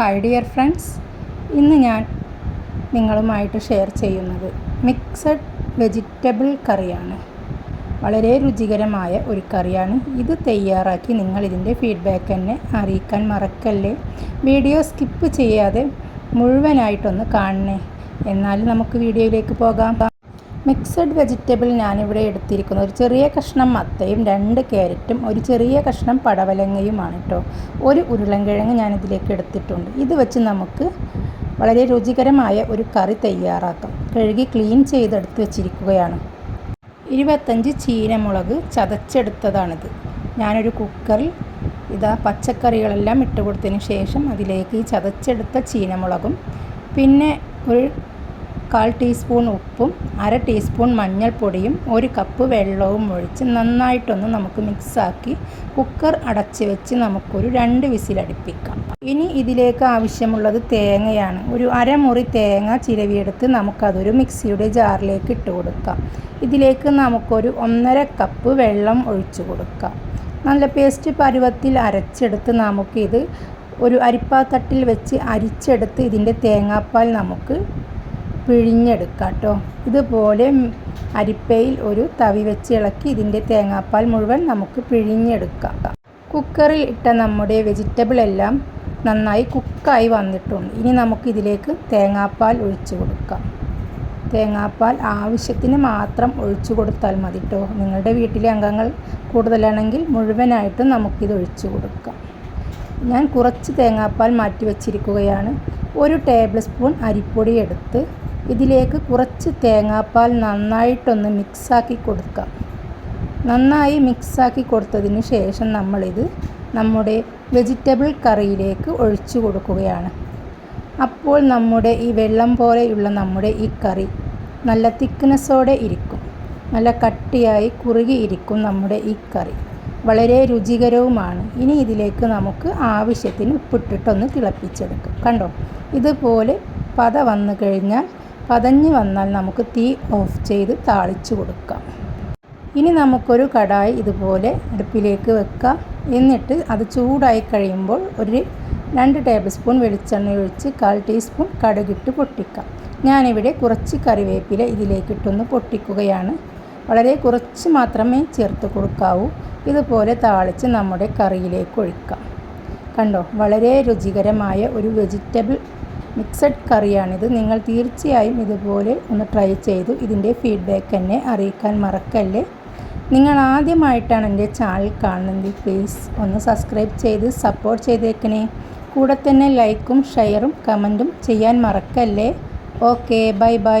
Hi dear friends. ഇന്ന് ഞാൻ നിങ്ങളുമായിട്ട് ഷെയർ ചെയ്യുന്നത് മിക്സഡ് വെജിറ്റബിൾ കറിയാണ്. വളരെ രുചികരമായ ഒരു കറിയാണ്. ഇത് തയ്യാറാക്കി നിങ്ങൾ ഇതിന്റെ ഫീഡ്ബാക്ക് എന്നെ അറിയിക്കാൻ മറക്കല്ലേ? വീഡിയോ സ്കിപ്പ് ചെയ്യാതെ മുഴുവനായിട്ടൊന്ന് കാണണേ. എന്നാൽ നമുക്ക് വീഡിയോയിലേക്ക് പോകാം. മിക്സഡ് വെജിറ്റബിൾ ഞാനിവിടെ എടുത്തിരിക്കുന്നത്. ഒരു ചെറിയ കഷ്ണം മത്തയും രണ്ട് ക്യാരറ്റും ഒരു ചെറിയ കഷ്ണം പടവലങ്ങയുമാണ് കേട്ടോ ഒരു ഉരുളൻകിഴങ്ങ് ഞാനിതിലേക്ക് എടുത്തിട്ടുണ്ട്. ഇത് വെച്ച് നമുക്ക് വളരെ രുചികരമായ ഒരു കറി തയ്യാറാക്കാം. കഴുകി ക്ലീൻ ചെയ്തെടുത്ത് വെച്ചിരിക്കുകയാണ്. ഇരുപത്തഞ്ച് ചീനമുളക് ചതച്ചെടുത്തതാണിത്. ഞാനൊരു കുക്കറിൽ ഇതാ പച്ചക്കറികളെല്ലാം ഇട്ട് കൊടുത്തതിന് ശേഷം അതിലേക്ക് ഈ ചതച്ചെടുത്ത ചീനമുളകും പിന്നെ ഒരു കാൽ ടീസ്പൂൺ ഉപ്പും അര ടീസ്പൂൺ മഞ്ഞൾപ്പൊടിയും ഒരു കപ്പ് വെള്ളവും ഒഴിച്ച് നന്നായിട്ടൊന്ന് നമുക്ക് മിക്സാക്കി കുക്കർ അടച്ച് വെച്ച് നമുക്കൊരു രണ്ട് വിസിലടിപ്പിക്കാം. ഇനി ഇതിലേക്ക് ആവശ്യമുള്ളത് തേങ്ങയാണ്. ഒരു അരമുറി തേങ്ങ ചിരവിയെടുത്ത് നമുക്കതൊരു മിക്സിയുടെ ജാറിലേക്ക് ഇട്ട് കൊടുക്കാം. ഇതിലേക്ക് നമുക്കൊരു ഒന്നര കപ്പ് വെള്ളം ഒഴിച്ചു കൊടുക്കാം. നല്ല പേസ്റ്റ് പരുവത്തിൽ അരച്ചെടുത്ത് നമുക്കിത് ഒരു അരിപ്പാത്തട്ടിൽ വെച്ച് അരിച്ചെടുത്ത് ഇതിന്റെ തേങ്ങാപ്പാൽ നമുക്ക് പിഴിഞ്ഞെടുക്കാം കേട്ടോ ഇതുപോലെ അരിപ്പയിൽ ഒരു തവി വെച്ച് ഇളക്കി ഇതിന്റെ തേങ്ങാപ്പാൽ മുഴുവൻ നമുക്ക് പിഴിഞ്ഞെടുക്കാം. കുക്കറിൽ ഇട്ട നമ്മുടെ വെജിറ്റബിൾ എല്ലാം നന്നായി കുക്കായി വന്നിട്ടുണ്ട്. ഇനി നമുക്ക് ഇതിലേക്ക് തേങ്ങാപ്പാൽ ഒഴിച്ചു കൊടുക്കാം. തേങ്ങാപ്പാൽ ആവശ്യത്തിന് മാത്രം ഒഴിച്ചു കൊടുത്താൽ മതി കേട്ടോ നിങ്ങളുടെ വീട്ടിലെ അംഗങ്ങൾ കൂടുതലാണെങ്കിൽ മുഴുവനായിട്ടും നമുക്കിത് ഒഴിച്ചു കൊടുക്കാം. ഞാൻ കുറച്ച് തേങ്ങാപ്പാൽ മാറ്റി വച്ചിരിക്കുകയാണ്. ഒരു ടേബിൾ സ്പൂൺ അരിപ്പൊടി എടുത്ത് ഇതിലേക്ക് കുറച്ച് തേങ്ങാപ്പാൽ നന്നായിട്ടൊന്ന് മിക്സാക്കി കൊടുക്കാം. നന്നായി മിക്സാക്കി കൊടുത്തതിന് ശേഷം നമ്മളിത് നമ്മുടെ വെജിറ്റബിൾ കറിയിലേക്ക് ഒഴിച്ചു കൊടുക്കുകയാണ്. അപ്പോൾ നമ്മുടെ ഈ വെള്ളം പോലെയുള്ള നമ്മുടെ ഈ കറി നല്ല തിക്നെസ്സോടെ ഇരിക്കും. നല്ല കട്ടിയായി കുറുകി ഇരിക്കും നമ്മുടെ ഈ കറി. വളരെ രുചികരവുമാണ്. ഇനി ഇതിലേക്ക് നമുക്ക് ആവശ്യത്തിന് ഉപ്പിട്ടിട്ടൊന്ന് തിളപ്പിച്ചെടുക്കാം. കണ്ടോ? ഇതുപോലെ പത വന്നു കഴിഞ്ഞാൽ പതഞ്ഞ് വന്നാൽ നമുക്ക് തീ ഓഫ് ചെയ്ത് താളിച്ചു കൊടുക്കാം. ഇനി നമുക്കൊരു കടായി ഇതുപോലെ അടുപ്പിലേക്ക് വെക്കാം. എന്നിട്ട് അത് ചൂടായി കഴിയുമ്പോൾ ഒരു രണ്ട് ടേബിൾ സ്പൂൺ വെളിച്ചെണ്ണ ഒഴിച്ച് കാൽ ടീസ്പൂൺ കടുകിട്ട് പൊട്ടിക്കാം. ഞാനിവിടെ കുറച്ച് കറിവേപ്പില ഇതിലേക്കിട്ടൊന്ന് പൊട്ടിക്കുകയാണ്. വളരെ കുറച്ച് മാത്രമേ ചേർത്ത് കൊടുക്കാവൂ. ഇതുപോലെ താളിച്ച് നമ്മുടെ കറിയിലേക്ക് ഒഴിക്കാം. കണ്ടോ? വളരെ രുചികരമായ ഒരു വെജിറ്റബിൾ മിക്സഡ് കറിയാണിത്. നിങ്ങൾ തീർച്ചയായും ഇതുപോലെ ഒന്ന് ട്രൈ ചെയ്തു. ഇതിന്റെ ഫീഡ്ബാക്ക് എന്നെ അറിയിക്കാൻ മറക്കല്ലേ? നിങ്ങൾ ആദ്യമായിട്ടാണ് എന്റെ ചാനൽ കാണുന്നതെങ്കിൽ പ്ലീസ് ഒന്ന് സബ്സ്ക്രൈബ് ചെയ്ത് സപ്പോർട്ട് ചെയ്തേക്കണേ. കൂടെ തന്നെ ലൈക്കും ഷെയറും കമന്റും ചെയ്യാൻ മറക്കല്ലേ? Okay bye bye bye